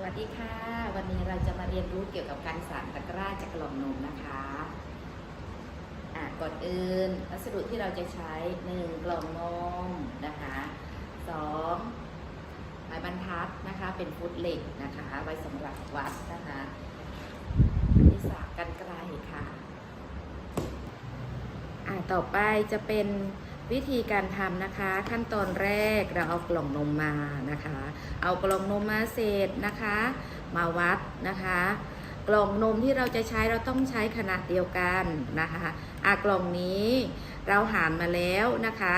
สวัสดีค่ะ วันนี้เราจะมาเรียนรู้เกี่ยวกับการสานตะกร้าจากกล่องนมนะคะอะก่อนอื่นวัสดุที่เราจะใช้หนึ่งกล่องนมนะคะสองไม้บรรทัดนะคะ เป็นฟุตเหล็กนะคะ ไว้สำหรับวัดนะคะอันที่สากันไกลค่ะอะต่อไปจะเป็น วิธีการทำนะคะ ขั้นตอนแรกเราเอากล่องนมมานะคะ เอากล่องนมมาเสร็จนะคะ มาวัดนะคะ กล่องนมที่เราจะใช้เราต้องใช้ขนาดเดียวกันนะคะอะกล่องนี้เราหารมาแล้วนะคะ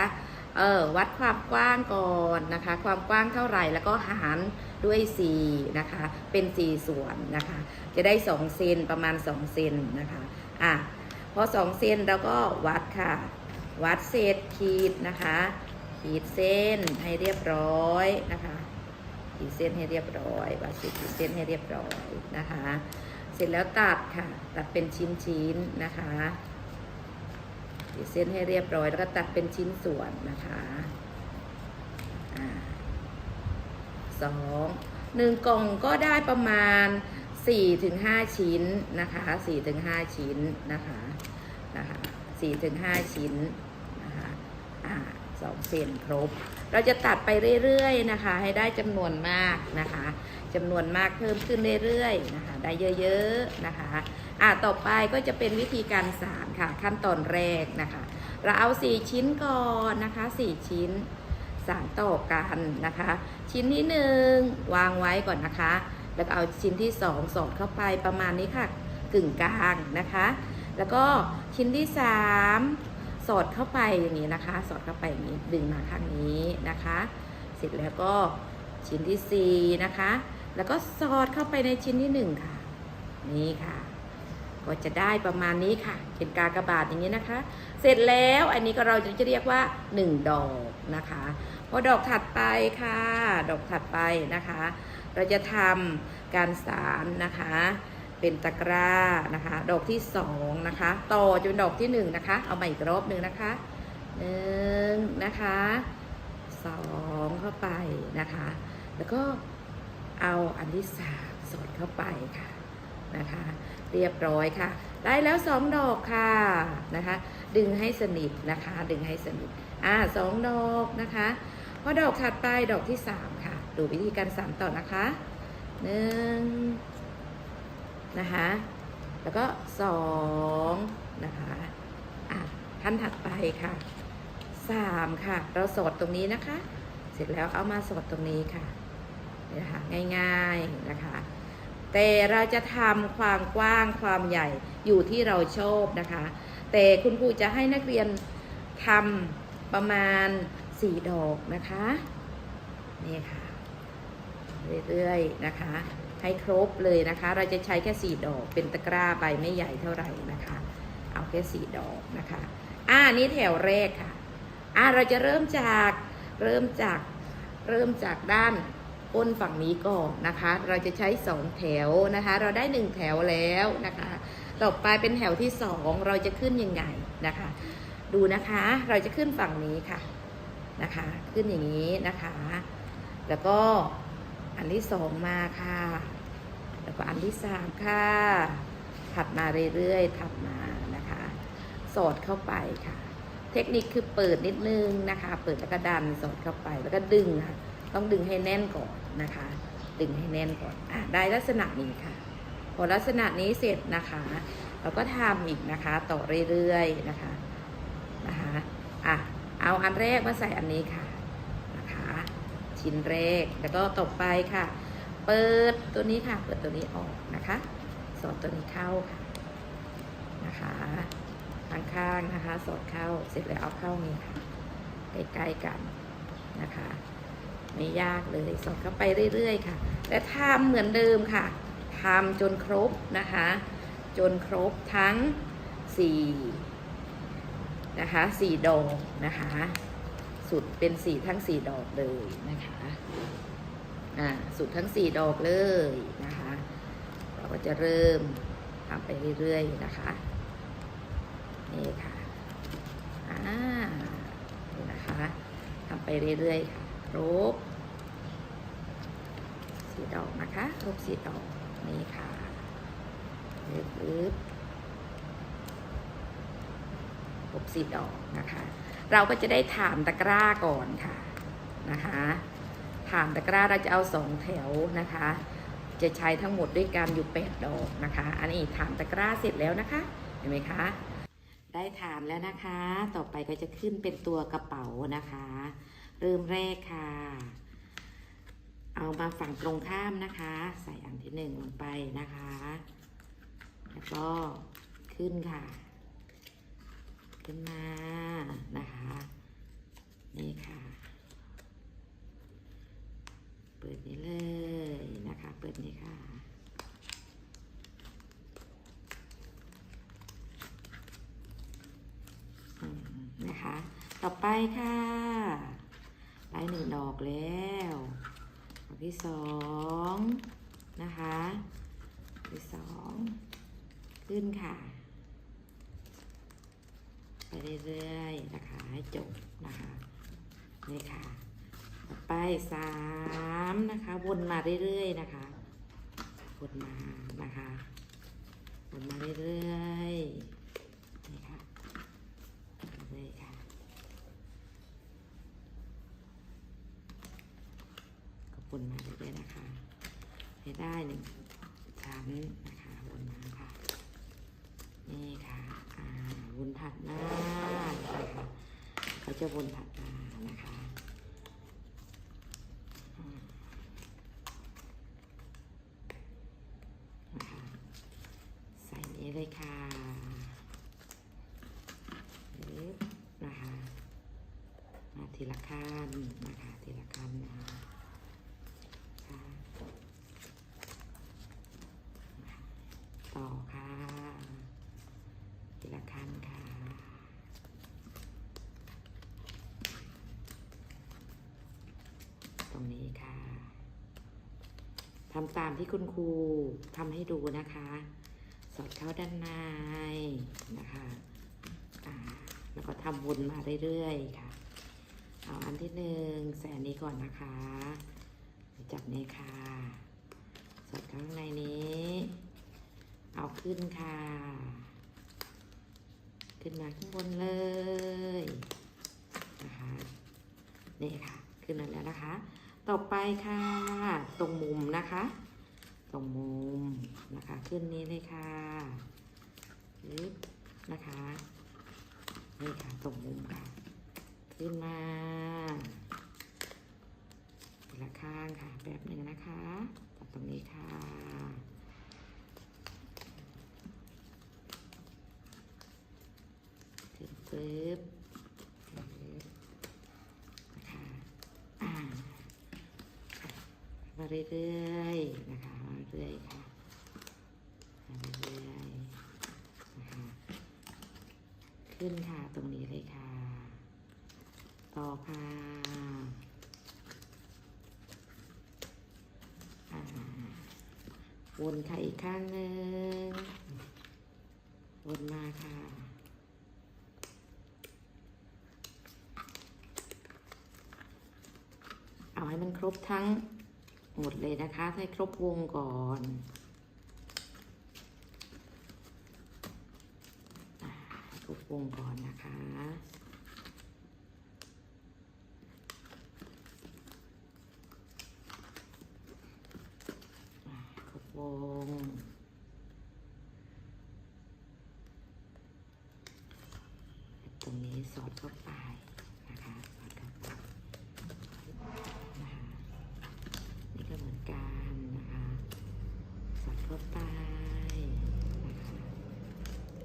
เออวัดความกว้างก่อนนะคะ ความกว้างเท่าไหร่แล้วก็หารด้วย4นะคะเป็น 4 ส่วนนะคะ จะได้2เซนประมาณ2เซนนะคะอะพอ2เซนเราก็วัดค่ะ วัดเศษขีดนะคะ ขีดเส้นให้เรียบร้อยนะคะ ขีดเส้นให้เรียบร้อย วัดเศษขีดเส้นให้เรียบร้อยนะคะ เสร็จแล้วตัดค่ะ ตัดเป็นชิ้นๆนะคะ ขีดเส้นให้เรียบร้อย แล้วก็ตัดเป็นชิ้นส่วนนะคะสองหนึ่งกล่องก็ได้ประมาณ4-5ชิ้นนะคะ4-5ชิ้นนะคะนะคะ4-5ชิ้นนะคะอ่า สองเซนครบ เราจะตัดไปเรื่อยๆนะคะ ให้ได้จำนวนมากนะคะจำนวนมากเพิ่มขึ้นเรื่อยๆนะคะ ได้เยอะๆนะคะอะต่อไปก็จะเป็นวิธีการสารค่ะ ขั้นตอนแรกนะคะ เราเอา 4 ชิ้นก่อนนะคะ 4 ชิ้นสารต่อกันนะคะ ชิ้นที่หนึ่งวางไว้ก่อนนะคะ แล้วก็เอาชิ้นที่สองสอดเข้าไปประมาณนี้ค่ะกึ่งกลางนะคะ แล้วก็ชิ้นที่สาม สอดเข้าไปอย่างนี้นะคะ สอดเข้าไปอย่างนี้ดึงมาข้างนี้นะคะ เสร็จแล้วก็ชิ้นที่สี่นะคะ แล้วก็สอดเข้าไปในชิ้นที่หนึ่งค่ะ นี่ค่ะ ก็จะได้ประมาณนี้ค่ะเป็นกากระบาทอย่างนี้นะคะ เสร็จแล้วอันนี้ก็เราจะเรียกว่า 1 ดอกนะคะพอดอกถัดไปค่ะ ดอกถัดไปนะคะ เราจะทำการสารนะคะ เป็นตะกร้านะคะ ดอกที่สองนะคะ ต่อจนดอกที่หนึ่งนะคะ เอาใหมาอีกรอบหนึ่งนะคะหนึ่งนะคะสองเข้าไปนะคะ แล้วก็เอาอันที่สามสอดเข้าไปค่ะนะคะ เรียบร้อยค่ะ ได้แล้วสองดอกค่ะนะคะ ดึงให้สนิทนะคะ ดึงให้สนิทอ่าสองดอกนะคะพอดอกถัดไปดอกที่สามค่ะ ดูวิธีการสานต่อนะคะหนึ่ง นะคะ แล้วก็สองนะคะอะขั้นถัดไปค่ะสามค่ะ เราสอดตรงนี้นะคะ เสร็จแล้วเอามาสอดตรงนี้ค่ะนี่นะคะง่ายๆนะคะ แต่เราจะทำความกว้างความใหญ่อยู่ที่เราชอบนะคะ แต่คุณครูจะให้นักเรียนทำประมาณสี่ดอกนะคะ นี่ค่ะ เรื่อยๆนะคะ ให้ครบเลยนะคะ เราจะใช้แค่สี่ดอก เป็นตะกร้าใบไม่ใหญ่เท่าไหร่นะคะ เอาแค่สี่ดอกนะคะ อ่านี่แถวแรกค่ะ อ่าเราจะเริ่มจากเริ่มจากเริ่มจากด้านก้นฝั่งนี้ก่อนนะคะ เราจะใช้สองแถวนะคะ เราได้หนึ่งแถวแล้วนะคะ ต่อไปเป็นแถวที่สองเราจะขึ้นยังไงนะคะ ดูนะคะ เราจะขึ้นฝั่งนี้ค่ะนะคะ ขึ้นอย่างนี้นะคะ แล้วก็ อันที่สองมาค่ะ แล้วก็อันที่สามค่ะถัดมาเรื่อยๆถัดมานะคะ สอดเข้าไปค่ะ เทคนิคคือเปิดนิดนึงนะคะ เปิดแล้วก็ดันสอดเข้าไปแล้วก็ดึงค่ะ ต้องดึงให้แน่นก่อนนะคะ ดึงให้แน่นก่อนอะได้ลักษณะนี้ค่ะ พอลักษณะนี้เสร็จนะคะเราก็ทำอีกนะคะ ต่อเรื่อยๆนะคะนะคะอะเอาอันแรกมาใส่อันนี้ค่ะนะคะ ชิ้นแรก แล้วก็ต่อไปค่ะ เปิดตัวนี้ค่ะ เปิดตัวนี้ออกนะคะ สอดตัวนี้เข้าค่ะนะคะข้างๆนะคะ สอดเข้าเสร็จแล้วเอาเข้านี่ค่ะใกล้ๆกันนะคะ ไม่ยากเลยสอดเข้าไปเรื่อยๆค่ะ และทำเหมือนเดิมค่ะทำจนครบนะคะ จนครบทั้งสี่นะคะสี่ดอกนะคะ สุดเป็นสีทั้งสี่ดอกเลยนะคะอ่าสุดทั้งสี่ดอกเลยนะคะ เราก็จะเริ่มทำไปเรื่อยๆนะคะนี่ค่ะอ่านี่นะคะทำไปเรื่อยๆค่ะรบสิบดอกนะคะครบสีดอกนี่ค่ะปึ๊บปึ๊บครบสีดอกนะคะ เราก็จะได้ถามตะกร้าก่อนค่ะนะคะถามตะกร้าเราจะเอาสองแถวนะคะ จะใช้ทั้งหมดด้วยกันอยู่แปดดอกนะคะ อันนี้ถามตะกร้าเสร็จแล้วนะคะเห็นไหมคะ ได้ถามแล้วนะคะ ต่อไปก็จะขึ้นเป็นตัวกระเป๋านะคะ เริ่มแรกค่ะ เอามาฝั่งตรงข้ามนะคะ ใส่อันที่หนึ่งลงไปนะคะ แล้วก็ขึ้นค่ะ ขึ้นมานะคะ นี่ค่ะ เปิดนี้เลย นะคะเปิดนี้ค่ะ นะคะ ต่อไปค่ะได้หนึ่งดอกแล้วดอกที่สองนะคะที่สองขึ้นค่ะ ไปเรื่อยๆนะคะให้จบนะคะนี่ค่ะ ต่อไปสามนะคะ วนมาเรื่อยๆนะคะ วนมานะคะวนมาเรื่อยๆนี่ค่ะเลยค่ะขอบคุณมาเรื่อยๆนะคะให้ได้หนึ่งชั้นนะคะวนมาค่ะนี่ค่ะอ่าวนถัดหน้านะคะเขาจะวนถัดมานะคะอ่านะคะ ใส่นี้เลยค่ะ ปึ๊บนะคะมา ทีละขั้นนะคะทีละขั้นนะคะต่อค่ะทีละขั้นค่ะตรงนี้ค่ะทำตามที่คุณครูทำให้ดูนะคะ สอดเข้าด้านในนะคะแล้วก็ทำวนมาเรื่อยๆค่ะ เอาอันที่หนึ่งใส่อันนี้ก่อนนะคะ จับนี้ค่ะสอดข้างในนี้ เอาขึ้นค่ะ ขึ้นมาข้างบนเลยนะคะนี่ค่ะ ขึ้นมาแล้วนะคะ ต่อไปค่ะ ตรงมุมนะคะ ตรงมุมนะคะ ขึ้นนี้เลยค่ะนะคะ นี่ค่ะ ตรงมุมค่ะ ขึ้นมาทีละข้างค่ะแบบหนึ่งนะคะตัดตรงนี้ค่ะขึ้นปึ๊บปึ๊บนะคะอ่ามาเรื่อยๆนะคะมาเรื่อยๆค่ะมาเรื่อยๆนะคะขึ้นค่ะตรงนี้เลยค่ะ ต่อค่ะวนค่ะอีกข้างหนึ่งวนมาค่ะ เอาให้มันครบทั้งหมดเลยนะคะ ให้ครบวงก่อนครบวงก่อนนะคะ อ่าครบวง ตรงนี้สอดเข้าไปนะคะ สอดเข้าไปนะคะนี่ก็เหมือนกันนะคะ สอดเข้าไปนะคะ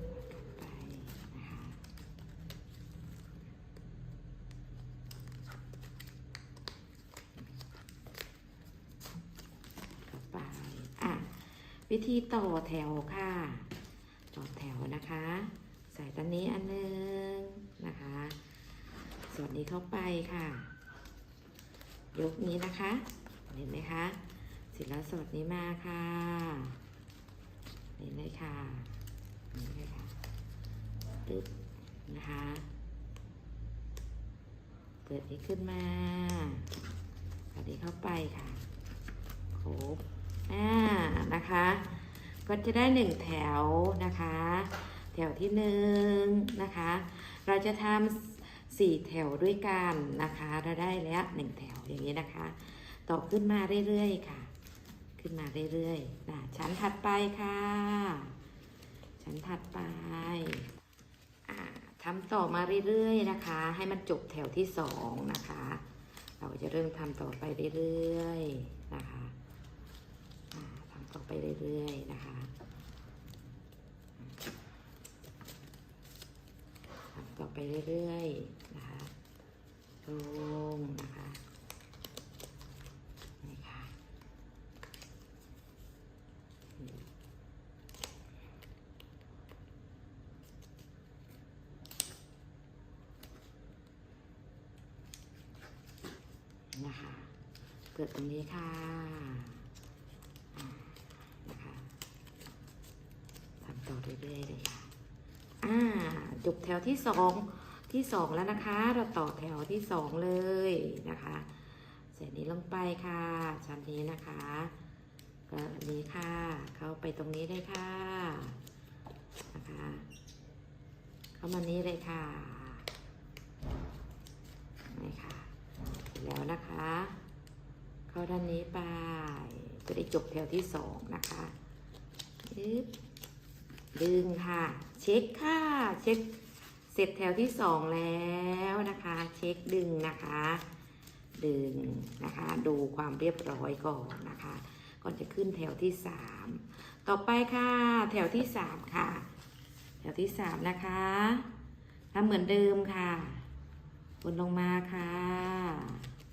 สอดเข้าไปนะคะเข้าไปอะ วิธีต่อแถวค่ะ ต่อแถวนะคะ ใส่ตันนี้อันหนึงนะคะ ส่วนนี้เข้าไปค่ะ ยกนี้นะคะ เห็นไหมคะเสร็จแล้วสอดนี้มาค่ะเห็นไหมค่ะเห็นไหมคะตึ๊บนะคะเปิดนี้ขึ้นมาอันนี้เข้าไปค่ะรบ อ่านะคะ ก็จะได้หนึ่งแถวนะคะ แถวที่หนึ่งนะคะ เราจะทำสี่แถวด้วยกันนะคะ เราได้แล้วหนึ่งแถวอย่างนี้นะคะ ต่อขึ้นมาเรื่อยๆค่ะ ขึ้นมาเรื่อยๆนะชั้นถัดไปค่ะ ชั้นถัดไปอ่าทำต่อมาเรื่อยๆนะคะ ให้มันจบแถวที่สองนะคะ เราจะเริ่มทำต่อไปเรื่อยๆนะคะ ต่อไปเรื่อย ๆ นะคะทำต่อไปเรื่อย ๆ นะคะลงนะคะนี่ค่ะนะคะเกิดตรงนี้ค่ะอ่านะคะทำต่อเรื่อยๆเลยค่ะ อ่าจ บแถวที่สองที่สองแล้วนะคะ เราต่อแถวที่สองเลยนะคะเสร็จนี้ลงไปค่ะชั้นนี้นะคะก็อันนี้ค่ะ เข้าไปตรงนี้เลยค่ะนะคะ เข้ามานี้เลยค่ะนี่ค่ะแล้วนะคะ เข้าด้านนี้ไปจะได้จบแถวที่สองนะคะดึงค่ะ เช็คค่ะ เช็ค เสร็จแถวที่สองแล้วนะคะ เช็คดึงนะคะ ดึงนะคะ ดูความเรียบร้อยก่อนนะคะ ก่อนจะขึ้นแถวที่สามต่อไปค่ะ แถวที่สามค่ะ แถวที่สามนะคะทำเหมือนเดิมค่ะบนลงมาค่ะ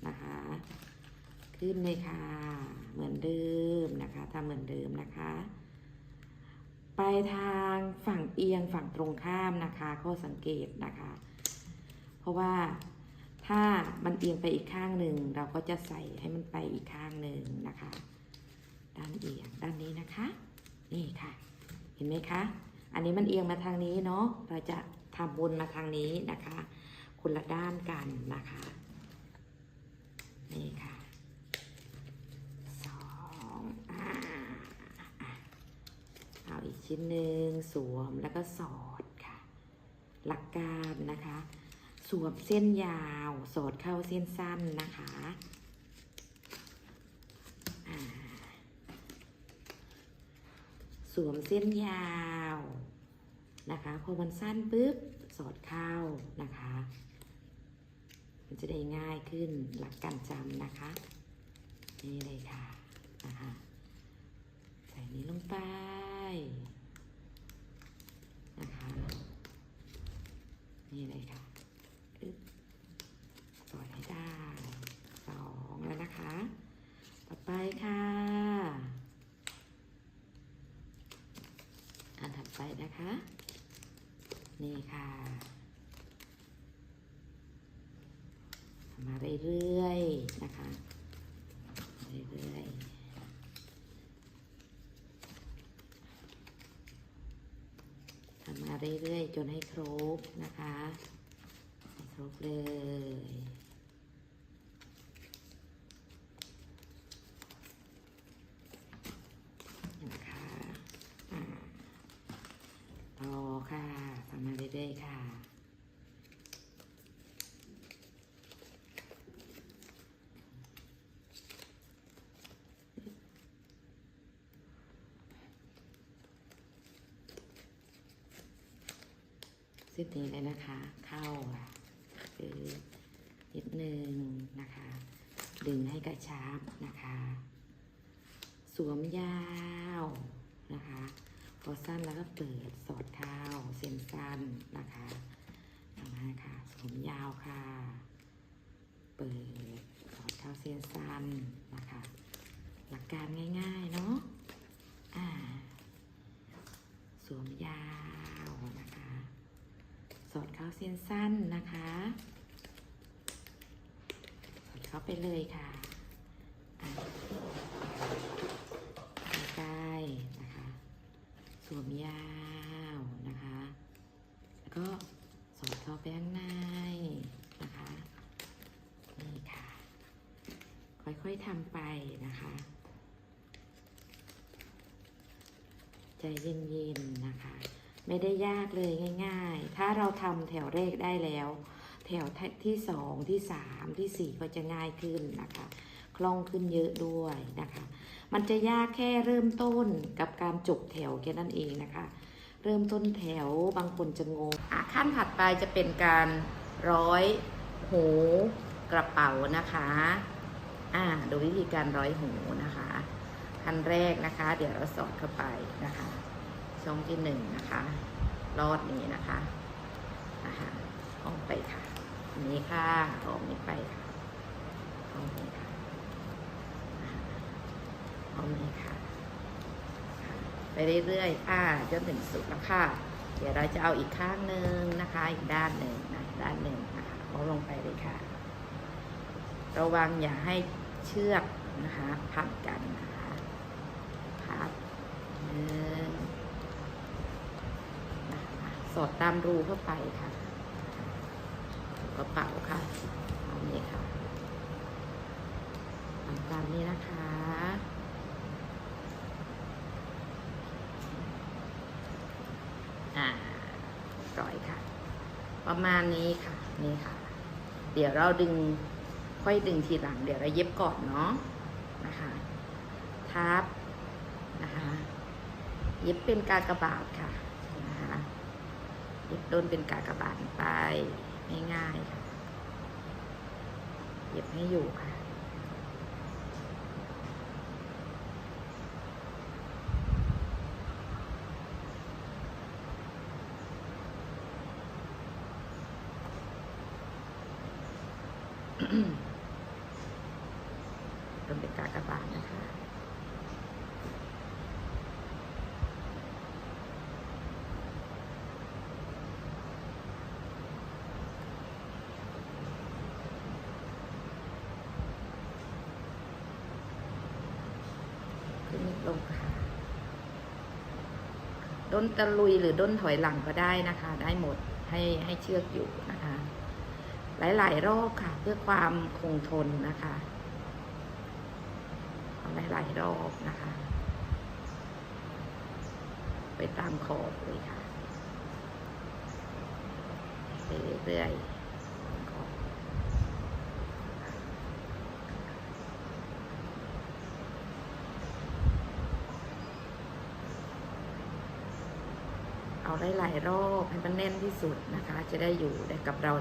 นะคะ ขึ้นเลยค่ะ เหมือนเดิมนะคะทำเหมือนเดิมนะคะ ไปทางฝั่งเอียงฝั่งตรงข้ามนะคะข้อสังเกตนะคะ เพราะว่าถ้ามันเอียงไปอีกข้างหนึ่งเราก็จะใส่ให้มันไปอีกข้างหนึ่งนะคะ ด้านเอียงด้านนี้นะคะ นี่ค่ะ เห็นไหมคะ อันนี้มันเอียงมาทางนี้เนาะเราจะทำบนมาทางนี้นะคะคนละด้านกันนะคะ นี่ค่ะสองอ่าอะเอีกชิ้นหนึ่งสวมแล้วก็สอดค่ะ หลักการนะคะ สวมเส้นยาวสอดเข้าเส้นสั้นนะคะสวมเส้นยาวนะคะพอมันสั้นปุ๊บสอดเข้านะคะ มันจะได้ง่ายขึ้นหลักการจำนะคะ นี่เลยค่ะนะคะใส่นี้ลงไป นะคะ นี่เลยค่ะอึ๊บสอให้ได้สองแล้วนะคะ ต่อไปค่ะ อันถัดไปนะคะ นี่ค่ะ มาเรื่อยๆนะคะ เรื่อยๆทำมา เรื่อยๆ จนให้ครบนะคะครบเลย นะคะต่อค่ะทำมาเรื่อยๆค่ะ เส้นนี้เลยนะคะ เข้าคือนิดนึงนะคะ ดึงให้กระชับนะคะ สวมยาวนะคะ พอสั้นแล้วก็เปิดสอดเข้าเส้นสั้นนะคะทำให้ค่ะ สวมยาวค่ะ เปิดสอดเข้าเส้นสั้นนะคะ หลักการง่ายๆเนาะอ่า สวมยาวนะคะ สอดเข้าเส้นสั้นนะคะ สอดเข้าไปเลยค่ะอะใกล้ๆนะคะ สวมยาวนะคะ แล้วก็สอดเข้าไปข้างในนะคะ นี่ค่ะ ค่อยๆทำไปนะคะ ใจเย็นๆนะคะ ไม่ได้ยากเลยง่าย ๆ ถ้าเราทำแถวแรกได้แล้ว แถวที่สองที่สามที่สี่ก็จะง่ายขึ้นนะคะ คล่องขึ้นเยอะด้วยนะคะ มันจะยากแค่เริ่มต้นกับการจบแถวแค่นั้นเองนะคะ เริ่มต้นแถวบางคนจะงงอะขั้นถัดไปจะเป็นการร้อยหูกระเป๋านะคะอ่าดูวิธีการร้อยหูนะคะขั้นแรกนะคะ เดี๋ยวเราสอดเข้าไปนะคะ ช่องที่หนึ่งนะคะรอดนี้นะคะนะคะออกไปค่ะนี้ค่ะออกนี้ไปค่ะออกนี้ค่ะออกนี้ค่ะ ไปเรื่อยๆอ่าจนถึงสุดแล้วค่ะ เดี๋ยวเราจะเอาอีกข้างหนึ่งนะคะ อีกด้านหนึ่งนะด้านหนึ่งนะคะเอาลงไปเลยค่ะ ระวังอย่าให้เชือกนะคะ พันกันนะคะพับหนึ่งนะคะ สอดตามรูเข้าไปค่ะกระเป๋าค่ะเอานี้ค่ะทำตามนี้นะคะอ่าปล่อยค่ะ ประมาณนี้ค่ะนี่ค่ะ เดี๋ยวเราดึงค่อยดึงทีหลัง เดี๋ยวเราเย็บก่อนเนาะนะคะทับนะคะ เย็บเป็นกากบาทค่ะ เย็บต้นเป็นกากบาทไปง่ายๆค่ะ เย็บให้อยู่ค่ะ ต้นเป็นกากบาทนะคะ ขึ้นลงค่ะ ด้นตะลุยหรือด้นถอยหลังก็ได้นะคะ ได้หมดให้ให้เชือกอยู่นะคะ หลาย ๆ รอบค่ะ เพื่อความคงทนนะคะเอาหลาย ๆ รอบนะคะ ไปตามขอบเลยค่ะเรื่อยๆขอบเอา ได้หลายรอบให้มันแน่นที่สุดนะคะ จะได้อยู่ได้กับเรา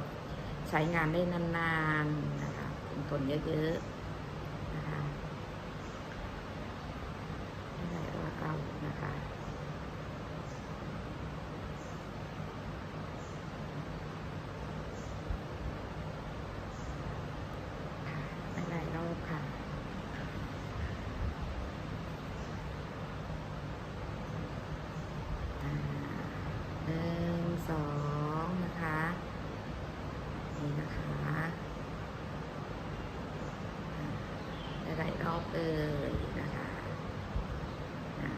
ใช้งานได้นานๆนะคะทนเยอะๆนะคะให้หลายรอบเอานะคะ ค่ะหลายๆรอบค่ะ อ่าหนึ่งสองนะคะ นี่นะคะอ่าหลายๆรอบเลยนะคะอ่า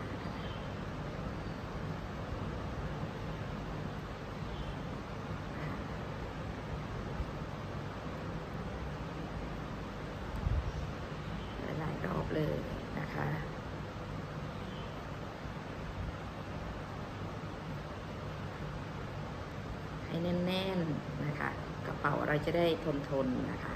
หลายๆรอบเลยนะคะ ให้ แน่นๆนะคะ กระเป๋าเราจะได้ทนทนนะคะ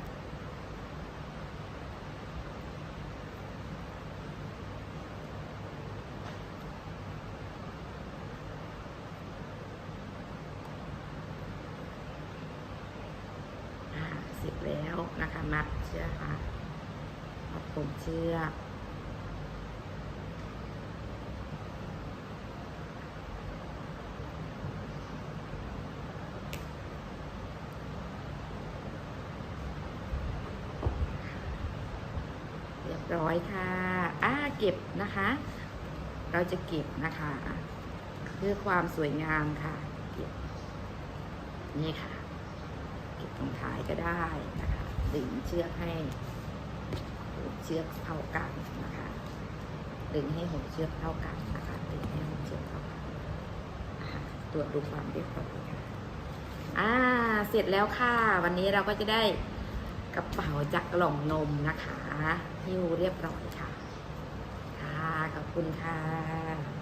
อ่าเสร็จแล้วนะคะ มัดเชือกค่ะมัดผมเชือก บร้อยค่ะอ่าเก็บนะคะ เราจะเก็บนะคะ เพื่อความสวยงามค่ะ เก็บ นี่ค่ะ เก็บตรงท้ายก็ได้นะคะดึงเชือกให้หเชือกเท่ากันนะคะ ดึงให้หูเชือกเท่ากันนะคะ ดึงให้หูเชือกเท่ากันตรวจดูความเรียบร้อยค่ะ อ่า เสร็จแล้วค่ะ วันนี้เราก็จะได้ ระเป๋าจากกล่องนมนะคะหิ้วเรียบร้อยค่ะ ค่ะ ขอบคุณค่ะ